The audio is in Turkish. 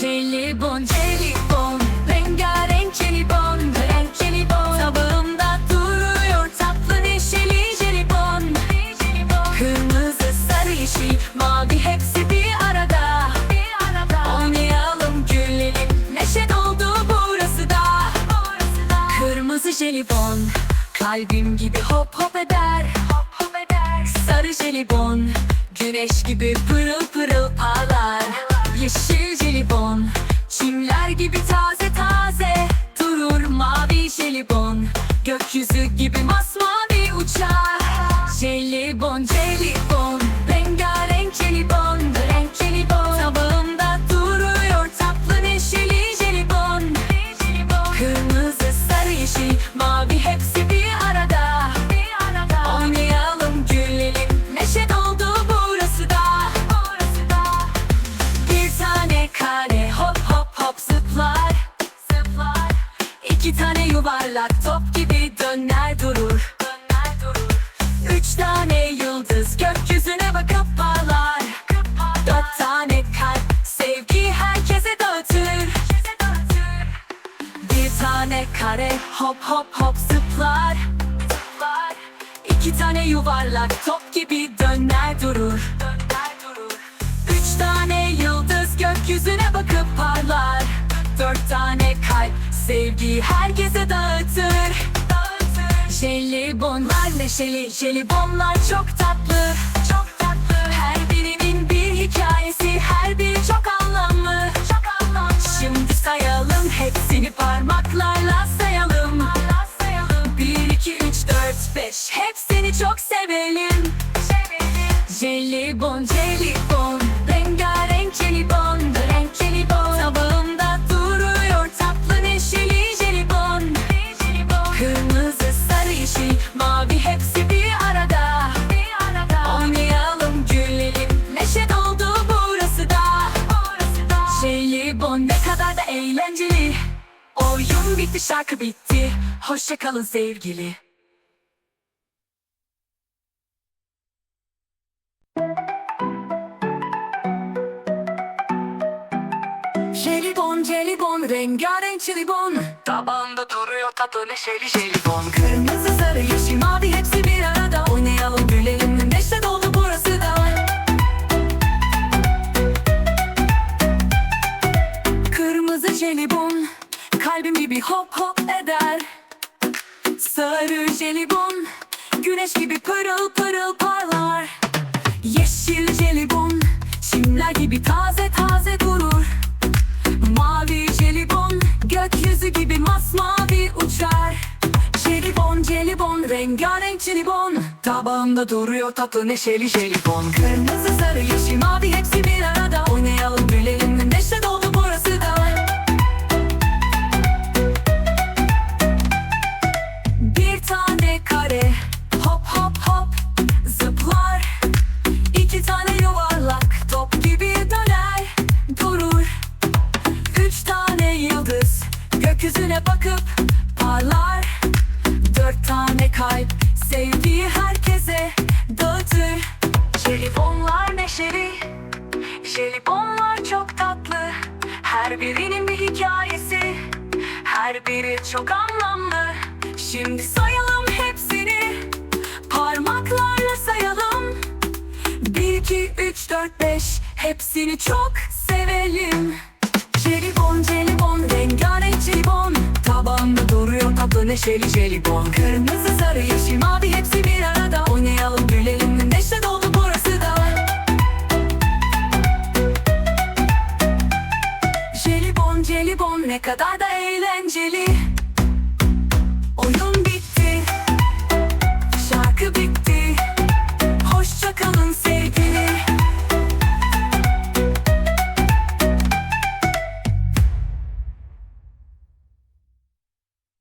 Jelibon, jelibon, rengarenk jelibon, renk jelibon. Tabağımda duruyor tatlı neşeli jelibon. Kırmızı, sarı, yeşil, mavi hepsi bir arada. Oynayalım, gülelim, neşe doldu burası da. Kırmızı jelibon, kalbim gibi hop hop eder. Sarı jelibon, güneş gibi pırıl pırıl parlar Yeşil jelibon, çimler gibi taze taze Durur mavi jelibon, gökyüzü gibi masmavi uçar. Jelibon, jelibon, rengarenk jelibon Renk jelibon, tabağımda duruyor tatlı neşeli jelibon. Kırmızı, sarı, yeşil, döner durur. Döner durur. Üç tane yıldız gökyüzüne bakıp parlar Dört tane kalp sevgi herkese dağıtır. Bir tane kare hop hop hop zıplar. İki tane yuvarlak top gibi Döner durur. Üç tane yıldız gökyüzüne bakıp parlar. Dört tane kalp sevgi herkese dağıtır Jelibonlar neşeli, jelibonlar çok tatlı mavi hepsi bir arada. Oynayalım, gülelim, neşe doldu burası da. Jelibon ne kadar da eğlenceli. Oyun bitti, şarkı bitti. Hoşça kalın sevgili. Jelibon, jelibon, rengarenk jelibon. Tabağında duruyor tatlı neşeli jelibon Kırmızı, sarı, yeşil, mavi hepsi bir arada. Oynayalım, gülelim, neşe doldu burası da. Kırmızı jelibon Kalbim gibi hop hop eder. Sarı jelibon Güneş gibi pırıl pırıl parlar. Yeşil jelibon Çimler gibi taze taze rengarenk jelibon Tabağımda duruyor tatlı neşeli jelibon. Kırmızı sarı yeşil mavi hepsi bir arada Jelibonlar çok tatlı. Her birinin bir hikayesi. Her biri çok anlamlı. Şimdi sayalım hepsini. Parmaklarla sayalım. Bir, iki, üç, dört, beş. Hepsini çok sevelim. Jelibon, jelibon, rengarenk jelibon. Tabağımda duruyor tatlı neşeli jelibon. Kırmızı, sarı, yeşil, mavi hepsi bir arada. Oynayalım, kadar da eğlenceli. Oyun bir